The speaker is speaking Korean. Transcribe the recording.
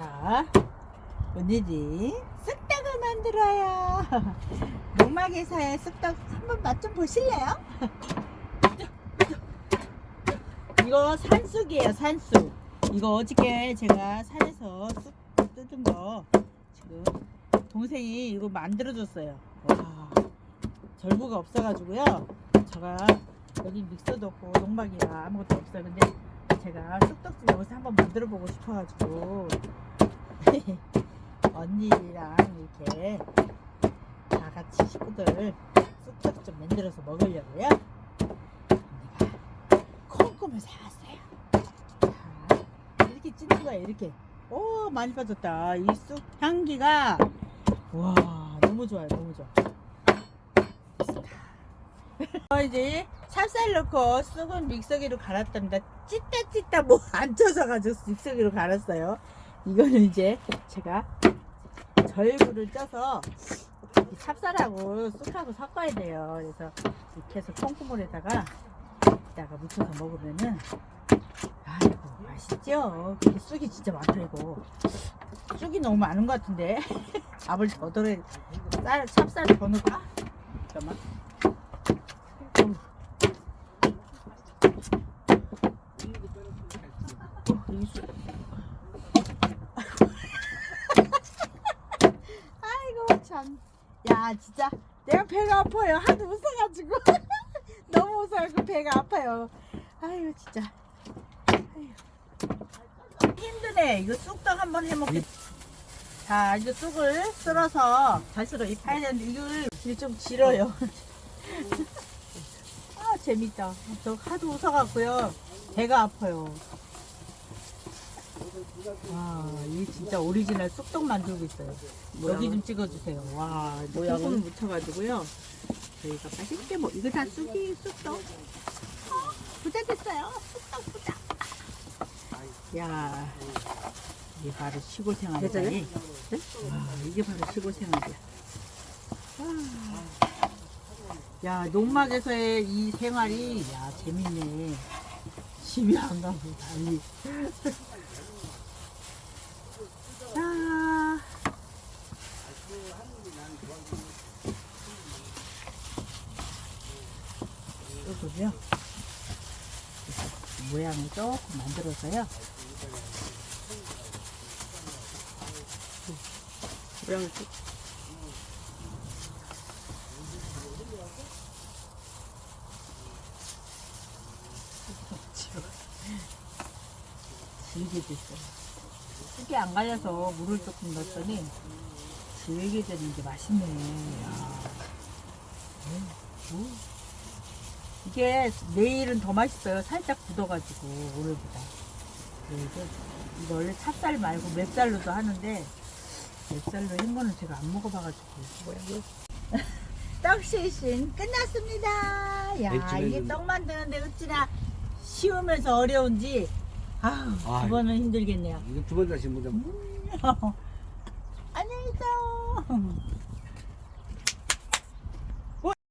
자, 오늘은 쑥떡을 만들어요. 농막에서의 쑥떡 한번 맛 좀 보실래요? 이거 산쑥이에요, 산쑥. 이거 어저께 제가 산에서 쑥 뜯은 거 지금 동생이 이거 만들어줬어요. 와, 절구가 없어가지고요. 제가 여기 믹서도 없고 농막이라 아무것도 없어요. 근데 제가 쑥떡집 여기서 한번 만들어 보고 싶어가지고 언니랑 이렇게 다 같이 식구들 쑥떡 좀 만들어서 먹으려고요. 언니가 콩콩을 사왔어요. 자, 이렇게 찢는 거예요. 이렇게. 오 많이 빠졌다. 이 쑥 향기가 와 너무 좋아요. 너무 좋아. 어, 이제 찹쌀 넣고 쑥은 믹서기로 갈았답니다. 찢다 찢다 뭐안 쳐져가지고 믹서기로 갈았어요. 이거는 이제 제가 절구를 쪄서 이 찹쌀하고 쑥하고 섞어야 돼요. 그래서 이렇게 해서 콩고물에다가 이따가 묻혀서 먹으면은 아이고 맛있죠. 근데 쑥이 진짜 이거. 쑥이 너무 많은 것 같은데 밥을 더 덜어 쌀 찹쌀 더 넣을까? 잠깐만. 쑥. 아이고 참. 야 진짜 내가 배가 아파요. 하도 웃어가지고 너무 웃어가지고 배가 아파요. 아이고 진짜. 힘드네. 이거 쑥떡 한번 해먹겠. 자 이제 쑥을 썰어서 잘 썰어 입혀야 되는데 이걸 이게 좀 길어요. 아 재밌다. 저 하도 웃어갖고요. 배가 아파요. 와, 이게 진짜 오리지널 쑥떡 만들고 있어요. 여기 좀 찍어주세요. 와, 모양은? 묻혀가지고요. 저희가 맛있게 먹. 이거 다 쑥이 쑥떡. 어, 부자 됐어요. 쑥떡 부자. 야, 이게 바로 시골 생활이다. 괜찮아요? 와, 이게 바로 시골 생활이야. 와. 야, 농막에서의 이 생활이 야 재밌네. 집이 안 가고 달리. 자. 이 거고요. 모양을 조금 만들어서요. 모양을 좀 질게 됐어요. 쑥이 안 갈려서 물을 조금 넣었더니 질게 되는 게 맛있네. 야. 음, 음. 이게 내일은 더 맛있어요. 살짝 굳어가지고 오늘보다. 그리고 이거 원래 찹쌀 말고 맵쌀로도 하는데 맵쌀로 한 거는 제가 안 먹어봐가지고 모양을 떡시신 끝났습니다. 야 맥주 이게 떡 만드는데 어찌나 쉬우면서 어려운지 아우 아이. 두 번은 힘들겠네요. 이거 두 번 다시 보자. 안녕히 계세요.